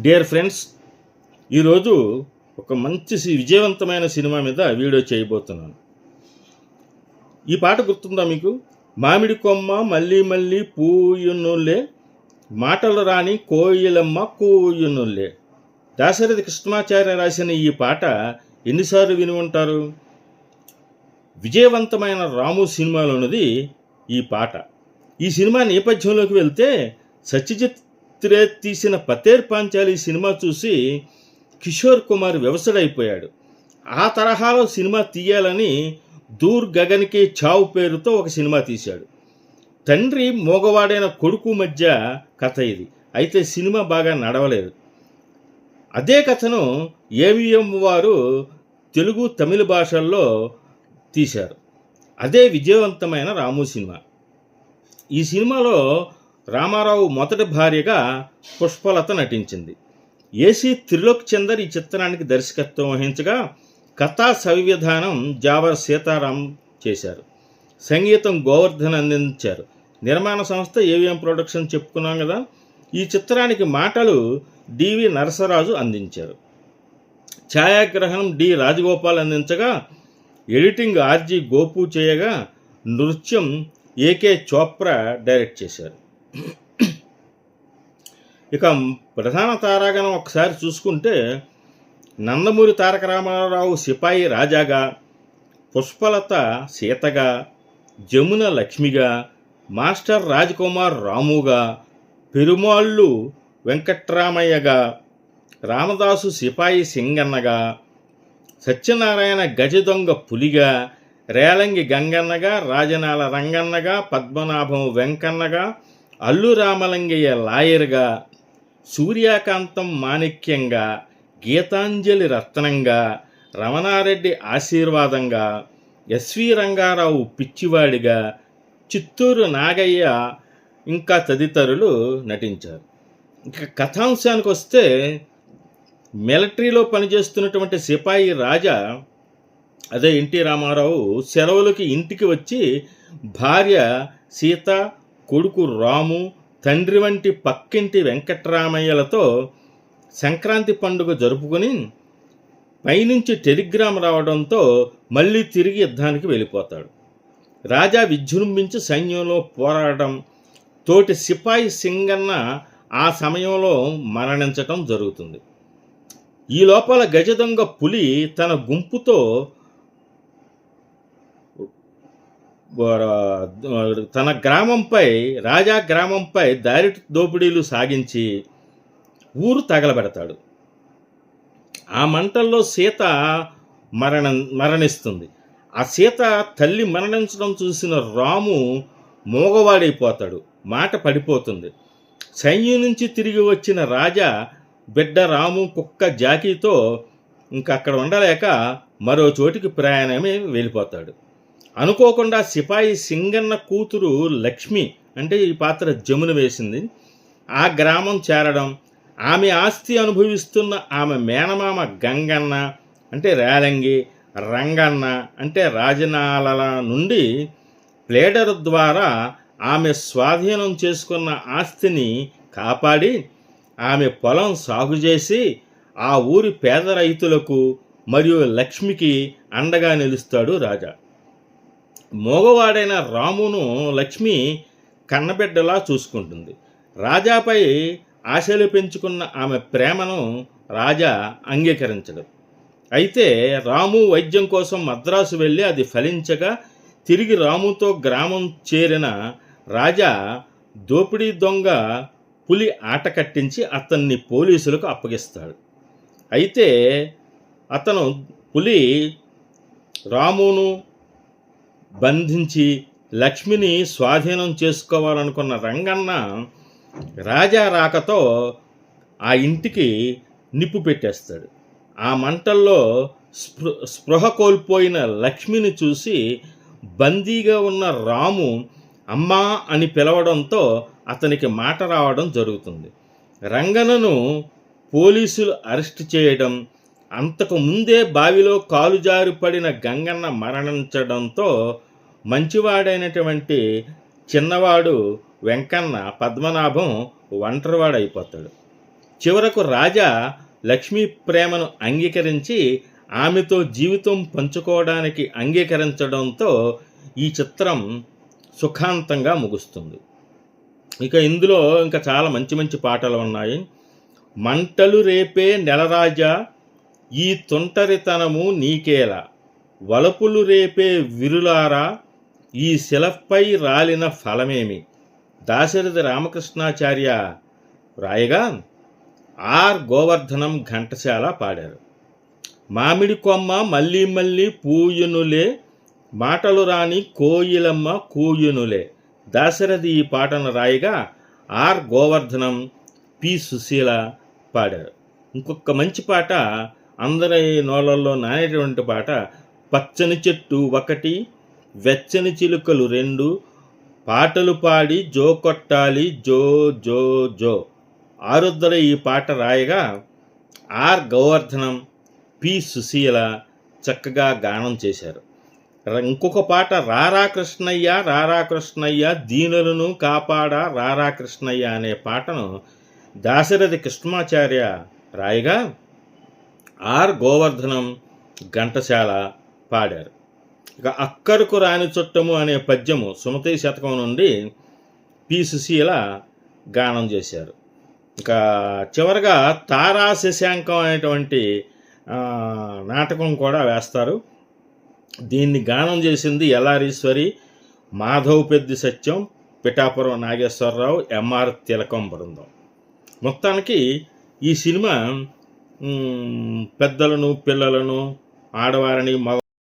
Dear friends ఈరోజు ఒక మంచి సి- విజయవంతమైన సినిమా మీద వీడియో చేయబోతున్నాను. ఈ పాట గుర్తుందా మీకు? మామిడి కొమ్మ మళ్ళీ మళ్ళీ పూయునులే మాటలు రాని కోయిలమ్మ కూయునులే. దాశరథి కృష్ణమాచార్య రాసిన ఈ పాట ఎన్నిసార్లు విని ఉంటారు? విజయవంతమైన రాము సినిమాలోనిది ఈ పాట. ఈ సినిమా నేపథ్యంలోకి వెళ్తే సత్యజిత్ రే తీసిన పతేర్ పాంచాలి సినిమా చూసి కిషోర్ కుమార్ వ్యవసడైపోయాడు. ఆ తరహాలో సినిమా తీయాలని దూర్ గగన్కి చావు పేరుతో ఒక సినిమా తీశాడు. తండ్రి మోగవాడైన కొడుకు మధ్య కథ ఇది. అయితే సినిమా బాగా నడవలేదు. అదే కథను ఏవిఎం వారు తెలుగు తమిళ భాషల్లో తీశారు. అదే విజయవంతమైన రాము సినిమా. ఈ సినిమాలో రామారావు మొదటి భార్యగా పుష్పలత నటించింది. ఏసీ త్రిలోక్ చందర్ ఈ చిత్రానికి దర్శకత్వం వహించగా కథా సవివిధానం జావర్ సీతారాం చేశారు. సంగీతం గోవర్ధన్ అందించారు. నిర్మాణ సంస్థ ఏవిఎం ప్రొడక్షన్ చెప్పుకున్నాం కదా ఈ చిత్రానికి మాటలు డివి నరసరాజు అందించారు. ఛాయాగ్రహణం డి. రాజగోపాల్ అందించగా ఎడిటింగ్ ఆర్జీ గోపు చేయగా నృత్యం ఏకే చోప్రా డైరెక్ట్ చేశారు. ఇక ప్రధాన తారాగణం ఒకసారి చూసుకుంటే నందమూరి తారక రామారావు సిపాయి రాజాగా పుష్పలత సీతగా జమున లక్ష్మిగా మాస్టర్ రాజకుమార్ రాముగా పెరుమాళ్ళు వెంకట్రామయ్యగా రామదాసు సిపాయి సింగన్నగా సత్యనారాయణ గజదొంగ పులిగా రేలంగి గంగన్నగా రాజనాల రంగన్నగా పద్మనాభం వెంకన్నగా అల్లు రామలింగయ్య లాయర్గా సూర్యకాంతం మాణిక్యంగా గీతాంజలి రత్నంగా రమణారెడ్డి ఆశీర్వాదంగా ఎస్వి రంగారావు పిచ్చివాడిగా చిత్తూరు నాగయ్య ఇంకా తదితరులు నటించారు. ఇక కథాంశానికి వస్తే మిలిటరీలో పనిచేస్తున్నటువంటి సిపాయి రాజా అదే ఎన్టీ రామారావు సెలవులకి ఇంటికి వచ్చి భార్య సీత కొడుకు రాము తండ్రి వంటి పక్కింటి వెంకట్రామయ్యలతో సంక్రాంతి పండుగ జరుపుకొని పైనుంచి టెలిగ్రామ్ రావడంతో మళ్ళీ తిరిగి యుద్ధానికి వెళ్ళిపోతాడు. రాజా విజృంభించి సైన్యంలో పోరాడడం తోటి సిపాయి సింగన్న ఆ సమయంలో మరణించటం జరుగుతుంది. ఈ లోపల గజదొంగ పులి తన గుంపుతో తన గ్రామంపై రాజా గ్రామంపై దారి దోపిడీలు సాగించి ఊరు తగలబెడతాడు. ఆ మంటల్లో సీత మరణ మరణిస్తుంది. ఆ సీత తల్లి మరణించడం చూసిన రాము మోగవాడైపోతాడు. మాట పడిపోతుంది. సైన్యం నుంచి తిరిగి వచ్చిన రాజా బిడ్డ రాము కుక్క జాకీతో ఇంక అక్కడ ఉండలేక మరో చోటికి ప్రయాణమే వెళ్ళిపోతాడు. అనుకోకుండా సిపాయి సింగన్న కూతురు లక్ష్మి అంటే ఈ పాత్ర జమున వేసింది. ఆ గ్రామం చేరడం ఆమె ఆస్తి అనుభవిస్తున్న ఆమె మేనమామ గంగన్న అంటే రేలంగి రంగన్న అంటే రాజనాలల నుండి ప్లేడర్ ద్వారా ఆమె స్వాధీనం చేసుకున్న ఆస్తిని కాపాడి ఆమె పొలం సాగు చేసి ఆ ఊరి పేద రైతులకు మరియు లక్ష్మికి అండగా నిలుస్తాడు రాజా. మోగవాడైన రామును లక్ష్మి కన్నబిడ్డలా చూసుకుంటుంది. రాజాపై ఆశలు పెంచుకున్న ఆమె ప్రేమను రాజా అంగీకరించడు. అయితే రాము వైద్యం కోసం మద్రాసు వెళ్ళి అది ఫలించగా తిరిగి రాముతో గ్రామం చేరిన రాజా దోపిడీ దొంగ పులి ఆట కట్టించి అతన్ని పోలీసులకు అప్పగిస్తాడు. అయితే అతను పులి రామును బంధించి లక్ష్మిని స్వాధీనం చేసుకోవాలనుకున్న రంగన్న రాజా రాకతో ఆ ఇంటికి నిప్పు పెట్టేస్తాడు. ఆ మంటల్లో స్పృ స్పృహ కోల్పోయిన లక్ష్మిని చూసి బందీగా ఉన్న రాము అమ్మా అని పిలవడంతో అతనికి మాట రావడం జరుగుతుంది. రంగనను పోలీసులు అరెస్ట్ చేయడం అంతకు ముందే బావిలో కాలు గంగన్న మరణించడంతో మంచివాడైనటువంటి చిన్నవాడు వెంకన్న పద్మనాభం ఒంటరివాడైపోతాడు. చివరకు రాజా లక్ష్మీ ప్రేమను అంగీకరించి ఆమెతో జీవితం పంచుకోవడానికి అంగీకరించడంతో ఈ చిత్రం సుఖాంతంగా ముగుస్తుంది. ఇక ఇందులో ఇంకా చాలా మంచి మంచి పాటలు ఉన్నాయి. మంటలు రేపే నెలరాజా ఈ తుంటరితనము నీకేలా? వలపులు రేపే విరులారా? ఈ శిలపై రాలిన ఫలమేమి? దాశరథి రామకృష్ణాచార్య రాయగా ఆర్ గోవర్ధనం ఘంటశాల పాడారు. మామిడి కొమ్మ మళ్ళీ మళ్ళీ పూయునులే మాటలు రాని కోయిలమ్మ కూయునులే. దాశరథి ఈ పాటను రాయగా ఆర్ గోవర్ధనం పి సుశీల పాడారు. ఇంకొక మంచి పాట అందరి నోళ్ళల్లో నానేటువంటి పాట పచ్చని చెట్టు ఒకటి వెచ్చని చిలుకలు రెండు పాటలు పాడి జో కొట్టాలి జో జో జో. ఆరుద్దర ఈ పాట రాయగా ఆర్ గోవర్ధనం పి సుశీల చక్కగా గానం చేశారు. ర- ఇంకొక పాట రారా కృష్ణయ్య రారా కృష్ణయ్య దీనులను కాపాడా రారా కృష్ణయ్య అనే పాటను దాశరథి కృష్ణమాచార్య రాయగా ఆర్ గోవర్ధనం ఘంటసాల పాడారు. ఇక అక్కరకు రాని చుట్టము అనే పద్యము సుమతి శతకం నుండి పి. సుశీల గానం చేశారు. ఇంకా చివరగా తారా శశాంకం అనేటువంటి నాటకం కూడా వేస్తారు. దీన్ని గానం చేసింది ఎల్లారీశ్వరి మాధవ్ పెద్ది సత్యం పిఠాపురం నాగేశ్వరరావు ఎంఆర్ తిలకం బృందం. మొత్తానికి ఈ సినిమా పెద్దలను పిల్లలను ఆడవారిని మగ